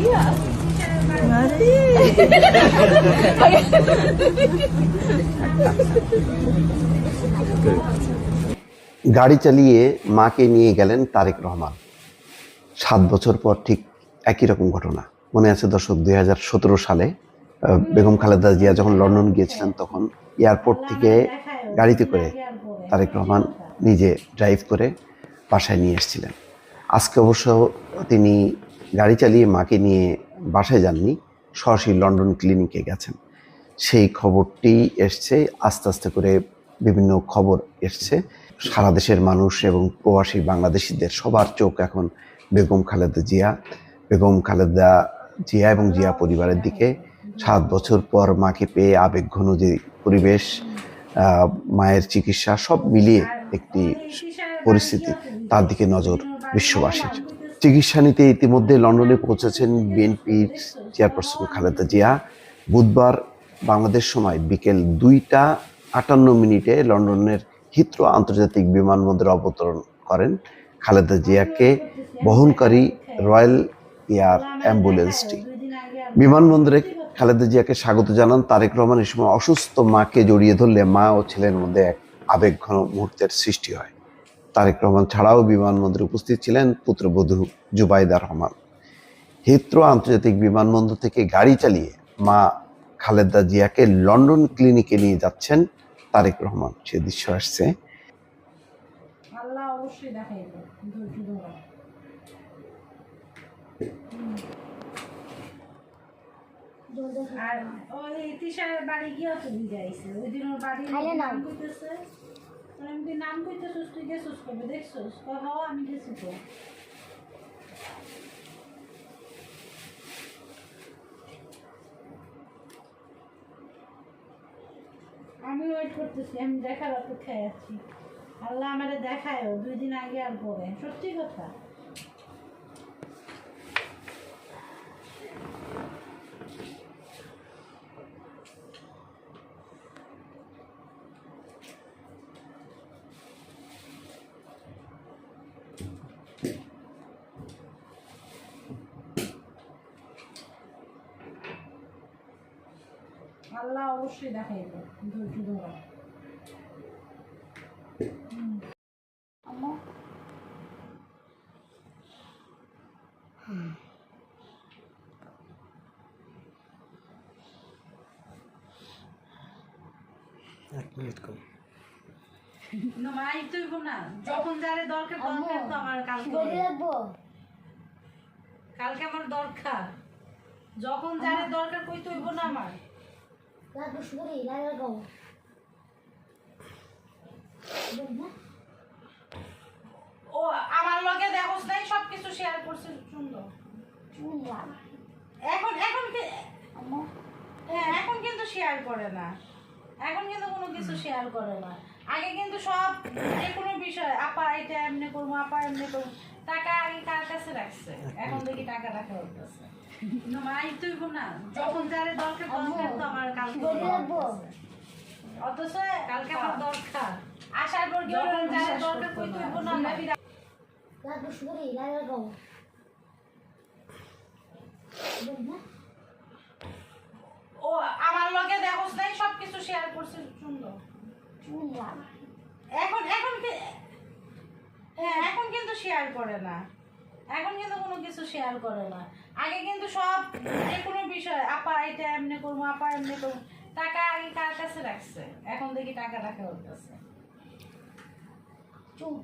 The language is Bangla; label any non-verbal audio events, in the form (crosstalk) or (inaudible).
(laughs) গাড়ি চালিয়ে মাকে নিয়ে গেলেন তারেক রহমান। সাত বছর পর ঠিক একই রকম ঘটনা। মনে আছে দর্শক, দুই হাজার সতেরো সালে বেগম খালেদা জিয়া যখন লন্ডন গিয়েছিলেন তখন এয়ারপোর্ট থেকে গাড়িতে করে তারেক রহমান নিজে ড্রাইভ করে বাসায় নিয়ে এসেছিলেন। আজকে অবশ্য তিনি গাড়ি চালিয়ে মাকে নিয়ে বাসায় যাননি, সরাসরি লন্ডন ক্লিনিকে গেছেন। সেই খবরটি এসছে, আস্তে আস্তে করে বিভিন্ন খবর এসছে। সারা দেশের মানুষ এবং প্রবাসী বাংলাদেশিদের সবার চোখ এখন বেগম খালেদা জিয়া। বেগম খালেদা জিয়া এবং জিয়া পরিবারের দিকে সাত বছর পর মাকে পেয়ে আবেগঘন যে পরিবেশ মায়ের চিকিৎসা সব মিলিয়ে একটি পরিস্থিতি, তার দিকে নজর বিশ্ববাসীর। চিকিৎসা নিতে ইতিমধ্যে লন্ডনে পৌঁছেছেন বিএনপির চেয়ারপারসন খালেদা জিয়া। বুধবার বাংলাদেশ সময় বিকেল দুইটা আটান্ন মিনিটে লন্ডনের হিথ্রো আন্তর্জাতিক বিমানবন্দরে অবতরণ করেন খালেদা জিয়াকে বহনকারী রয়্যাল এয়ার অ্যাম্বুলেন্সটি। বিমানবন্দরে খালেদা জিয়াকে স্বাগত জানান তারেক রহমান। এই সময় অসুস্থ মাকে জড়িয়ে ধরলে মা ও ছেলের মধ্যে এক আবেগঘন মুহূর্তের সৃষ্টি হয়। তারেক রহমান ছাড়াও বিমানবন্দরে উপস্থিত ছিলেন পুত্রবধূ জুবাইদা রহমান। হিথ্রো আন্তর্জাতিক বিমানবন্দর থেকে গাড়ি চালিয়ে মা খালেদা জিয়াকে লন্ডন ক্লিনিকে নিয়ে যাচ্ছেন তারেক রহমান। সে দৃশ্য আসছে। আর ওই তিশার বাড়ি গিয়েও তো বুঝাইছে ওই দিন ওর বাড়ি খাইলে নাও। ওর আমি তুই নাম কইতেছিস তুই গেছিস কবে দেখছিস কয় হওয়া আমি গেছি তো। আমি ওয়েট করতেছি, আমি দেখার অপেক্ষায় আছি। আল্লাহ আমারে দেখায়ও, দুই দিন আগে আর পরে। সত্যি কথা। আল্লাহ অবশ্যই ধৈর্য ধরা। আম্মু? না মাই তুই না। যখন যারে দরকার দরকার তো আমার কালকে। কালকে আমার দরকার। যখন যারে দরকার কই তুইব না আমার। ও, আমার লগে দেখোস নাই সব কিছু শেয়ার করছে সুন্দর। এখন এখন হ্যাঁ এখন কিন্তু শেয়ার করে না। এখন কিন্তু কোনো কিছু শেয়ার করে না। আগে কিন্তু সব যে কোনো বিষয় আপা এটা এমনি করব আপা এমনি করব। টাকা আগে কার কাছে রাখছে? এখন দেখি টাকা রাখা হইতেছে মাই তুই না। যখন যারে দরকার দরকার তো আমার কালকে বলে রাখব অথচ কালকে আমার দরকার। আসার পর যখন যারে দরকার কই তুইব না? আমি রাখব শুধু লাগে ও আমার লগে দেখোস নাই সব শেয়ার করছে সুন্দর এখন এখন কি- হ্যাঁ এখন কিন্তু শেয়ার করে না। এখন কিন্তু কোনো কিছু শেয়ার করে না। আগে কিন্তু সব যে কোনো বিষয়, আপা এটা এমনি করব, আপা এমনি করব, টাকা আগে কার কাছে রাখছে? এখন দেখি টাকা রাখা কাছে? চুল